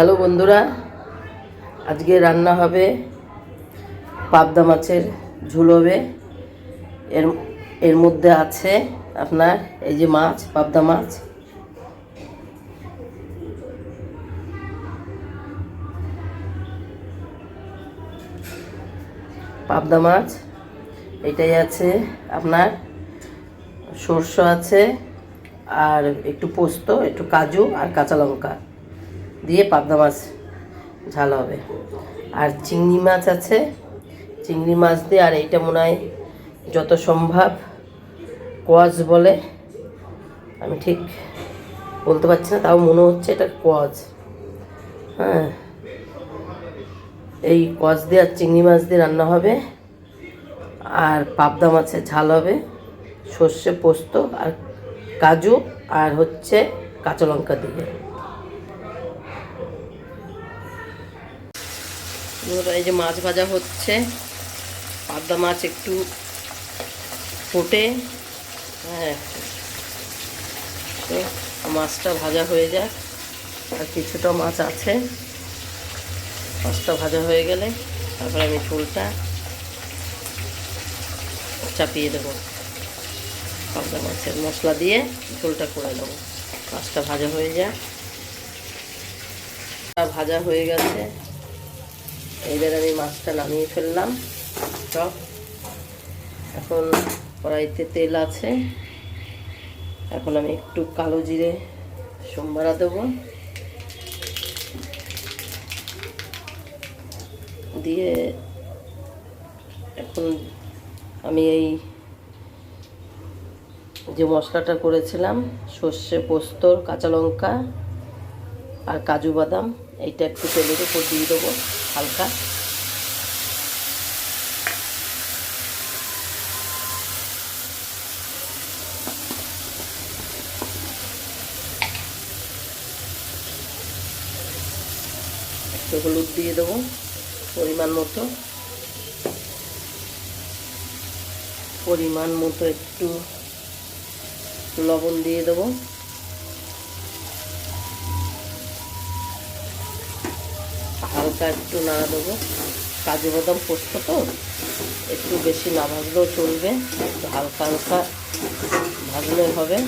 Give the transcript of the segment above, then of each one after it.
Hello বন্ধুরা, আজকে রান্না হবে পাবদা মাছের ঝোল হবে। এর এর মধ্যে আছে আপনার এই যে মাছ, পাবদা মাছ। পাবদা মাছ, এটাই আছে আপনার, সর্ষ আছে, আর একটু পোস্ত, একটু কাজু আর কাঁচা লঙ্কা। দিয়ে পাবদা মাছ ঝাল হবে। আর চিংড়ি মাছ আছে। চিংড়ি মাছ দিয়ে, আর এইটা মনে হয় যত সম্ভব কোয়াজ বলে। আমি ঠিক বলতে পারছি না, তাও মনে হচ্ছে এটা কোয়াজ। হ্যাঁ। এই কচ দিয়ে আর চিংড়ি মাছ দিয়ে রান্না হবে। আর পাবদা মাছের ঝাল হবে। সর্ষে পোস্ত আর কাজু আর হচ্ছে কাঁচা লঙ্কা দিয়ে। এই যে মাছ ভাজা হচ্ছে, পাবদা মাছ একটু ফুটে হ্যাঁ। মাছটা ভাজা হয়ে যাক, আর কিছুটা মাছ আছে। মাছটা ভাজা হয়ে গেলে তারপরে আমি ঝোলটা চাপিয়ে দেবো। পাবদা মাছের মশলা দিয়ে ঝোলটা করে দেবো মাছটা ভাজা হয়ে যায় ভাজা হয়ে গেছে। এইবার আমি মাছটা নামিয়ে ফেললাম। সব এখন কড়াইতে তেল আছে। এখন আমি একটু কালো জিরে সোমবারা দেবো। দিয়ে এখন আমি এই যে মশলাটা করেছিলাম, সর্ষে পোস্তর কাঁচা লঙ্কা আর কাজু বাদাম, এইটা একটু তেলের উপর দিয়ে দেবো। হালকা। একটু হলুদ দিয়ে দেবো পরিমাণ মতো। পরিমাণ মতো একটু লবণ দিয়ে দেবো। হালকা একটু নাড়া দেবো। কাজু বাদাম পোস্ত তো, একটু বেশি না ভাজলেও চলবে। একটু হালকা হালকা ভাজলে হবে।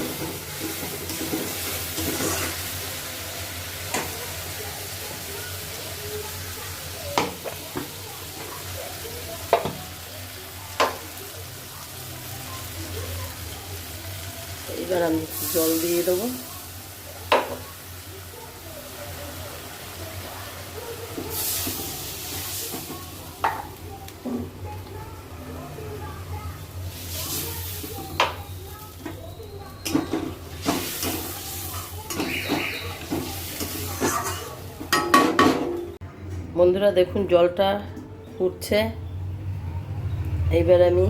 এবার আমি জল দিয়ে দেবো। বন্ধুরা দেখুন জলটা ফুটছে। এইবার আমি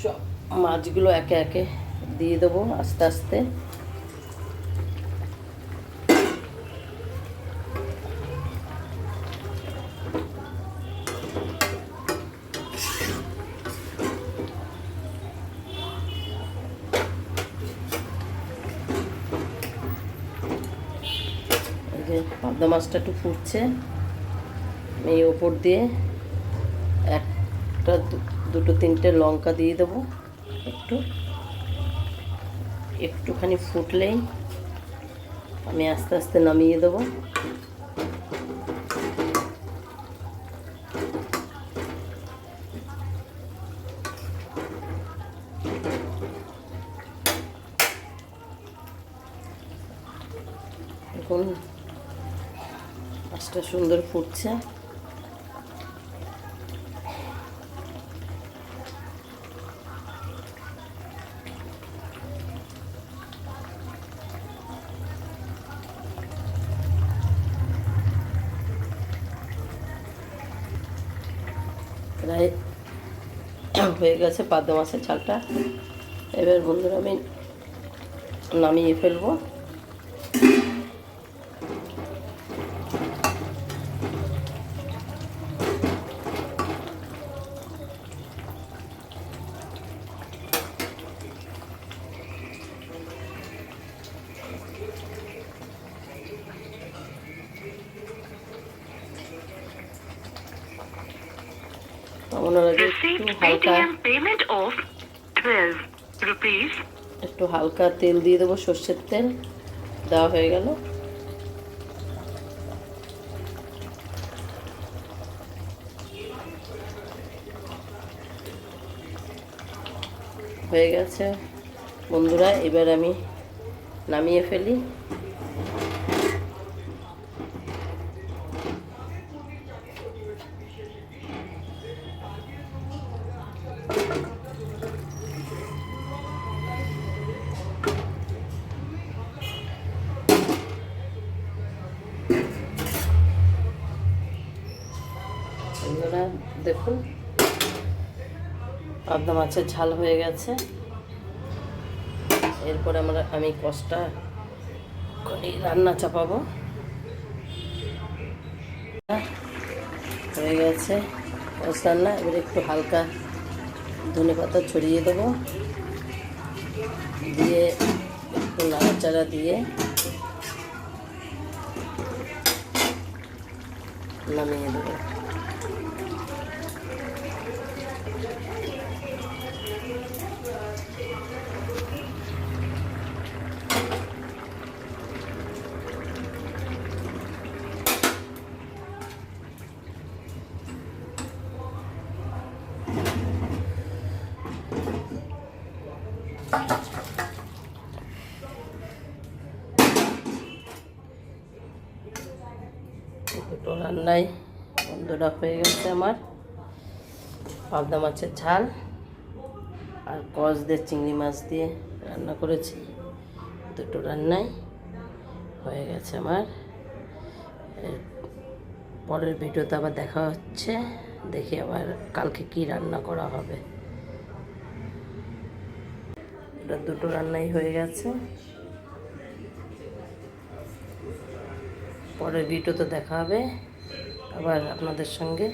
সব মাছগুলো একে একে দিয়ে দেবো আস্তে আস্তে। পাবদা মাছটা একটু ফুটছে। এই ওপর দিয়ে একটা দুটো তিনটে লঙ্কা দিয়ে দেবো একটু। একটুখানি ফুটলেই আমি আস্তে আস্তে নামিয়ে দেবো। এখন মাছটা সুন্দর ফুটছে। প্রায় হয়ে গেছে পাদ্য মাছের চালটা এবার বন্ধুরা আমি নামিয়ে ফেলব। নামানোর আগে একটু হালকা Paytm payment of 12 rupees. একটু হালকা তেল দিয়ে দেবো সর্ষের তেল। দেওয়া হয়ে গেল। হয়ে গেছে। বন্ধুরা এবার আমি নামিয়ে ফেলি। দেখুন। পাবদা মাছের ঝাল হয়ে গেছে। এরপরে আমরা, আমি কষটা রান্না চাপাবো। হয়ে গেছে কষ রান্না। এবার একটু হালকা ধনে পাতা ছড়িয়ে দেবো। দিয়ে একটু নাড়াচাড়া দিয়ে নামিয়ে দেবো। দুটো রান্নাই বন্ধুরা হয়ে গেছে আমার। পাবদা মাছের ঝাল। আর কস দিয়ে চিংড়ি মাছ দিয়ে রান্না করেছি। দুটো রান্নাই হয়ে গেছে আমার। পরের ভিডিওতে আবার দেখা হচ্ছে। দেখি আবার কালকে কি রান্না করা হবে। এটা দুটো রান্নাই হয়ে গেছে। পরের ভিডিওতে দেখা হবে। আবার আপনাদের সঙ্গে